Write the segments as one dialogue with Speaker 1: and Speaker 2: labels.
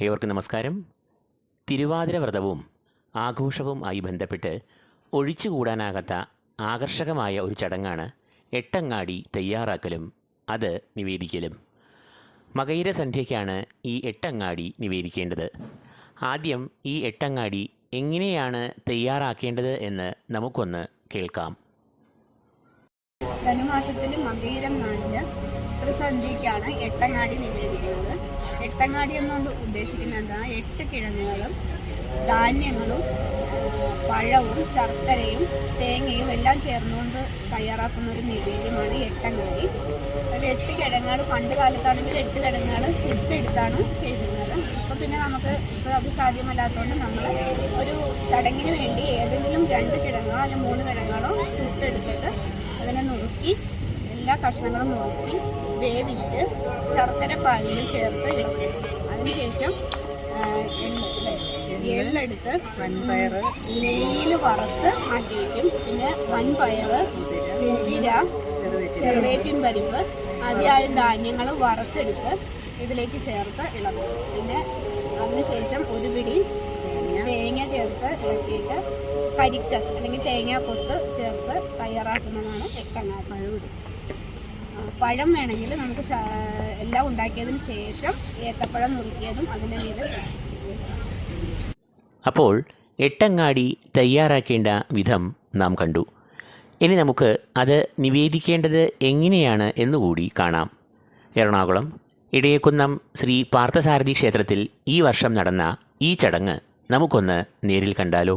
Speaker 1: ഏവർക്കും നമസ്കാരം. തിരുവാതിര വ്രതവും ആഘോഷവും ആയി ബന്ധപ്പെട്ട് ഒഴിച്ചുകൂടാനാകാത്ത ആകർഷകമായ ഒരു ചടങ്ങാണ് എട്ടങ്ങാടി തയ്യാറാക്കലും അത് നിവേദിക്കലും. മകയിര സന്ധ്യയ്ക്കാണ് ഈ എട്ടങ്ങാടി നിവേദിക്കേണ്ടത്. ആദ്യം ഈ എട്ടങ്ങാടി എങ്ങനെയാണ് തയ്യാറാക്കേണ്ടത് എന്ന് നമുക്കൊന്ന് കേൾക്കാം.
Speaker 2: ധനുമാസത്തിൽ മകയിരം നാടിന് ത്രിസന്ധ്യയ്ക്കാണ് എട്ടങ്ങാടി നിവേദിക്കുന്നത്. എട്ടങ്ങാടി എന്നുകൊണ്ട് ഉദ്ദേശിക്കുന്നത് എന്താ? എട്ട് കിഴങ്ങുകളും ധാന്യങ്ങളും പഴവും ശർക്കരയും തേങ്ങയും എല്ലാം ചേർന്നുകൊണ്ട് തയ്യാറാക്കുന്ന ഒരു നിവേദ്യമാണ് എട്ടങ്ങാടി. അതിൽ എട്ട് കിഴങ്ങുകൾ പണ്ട് കാലത്താണെങ്കിൽ എട്ട് കിഴങ്ങുകൾ ചുട്ടെടുത്താണ് ചെയ്തിരുന്നത്. ഇപ്പോൾ പിന്നെ നമുക്ക് ഇപ്പോൾ അത് സാധ്യമല്ലാത്തതുകൊണ്ട് നമ്മൾ ഒരു ചടങ്ങിന് വേണ്ടി ഏതെങ്കിലും രണ്ട് കിഴങ്ങോ അല്ലെങ്കിൽ മൂന്ന് കിഴങ്ങുകളോ ചുട്ടെടുത്തിട്ട് അതിനെ നുറുക്കി എല്ലാ കഷ്ണങ്ങളും നുറുക്കി വേവിച്ച് ശർക്കര പാലിൽ ചേർത്ത് ഇളക്കും അതിനുശേഷം എള്ളെടുത്ത് വൻപയർ നെയ്യിൽ വറുത്ത് മാറ്റി വയ്ക്കും പിന്നെ വൻപയർ മുതിര ചെറുവേറ്റിൻ പരിപ്പ് അതിയായ ധാന്യങ്ങൾ വറുത്തെടുത്ത് ഇതിലേക്ക് ചേർത്ത് ഇളക്കും പിന്നെ അതിനുശേഷം ഒരു പിടി തേങ്ങ. ചേർത്ത് ഇളക്കിയിട്ട് കരിക്ക് അല്ലെങ്കിൽ തേങ്ങാക്കൊത്ത് ചേർത്ത് തയ്യാറാക്കുന്നതാണ് ആ, പഴം വേണമെങ്കിൽ നമുക്ക് എല്ലാം ഉണ്ടാക്കിയതിന് ശേഷം ഏത്തപ്പഴം നുറുക്കിയതും അതിന്റെ മീതെ
Speaker 1: അപ്പോൾ എട്ടങ്ങാടി തയ്യാറാക്കേണ്ട വിധം നാം കണ്ടു. ഇനി നമുക്ക് അത് നിവേദിക്കേണ്ടത് എങ്ങനെയാണ് എന്നുകൂടി കാണാം. എറണാകുളം ഇടയക്കുന്നം ശ്രീ പാർത്ഥസാരഥി ക്ഷേത്രത്തിൽ ഈ വർഷം നടന്ന ഈ ചടങ്ങ് നമുക്കൊന്ന് നേരിൽ കണ്ടാലോ?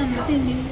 Speaker 1: Não, tem entendi.